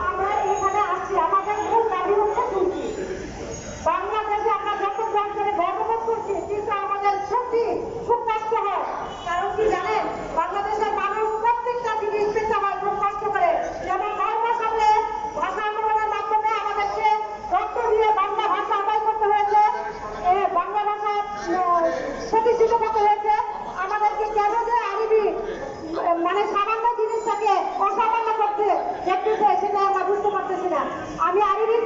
আমরা এখানে আসছি আমাদের মূল দাবি হচ্ছে आम्ही आलेले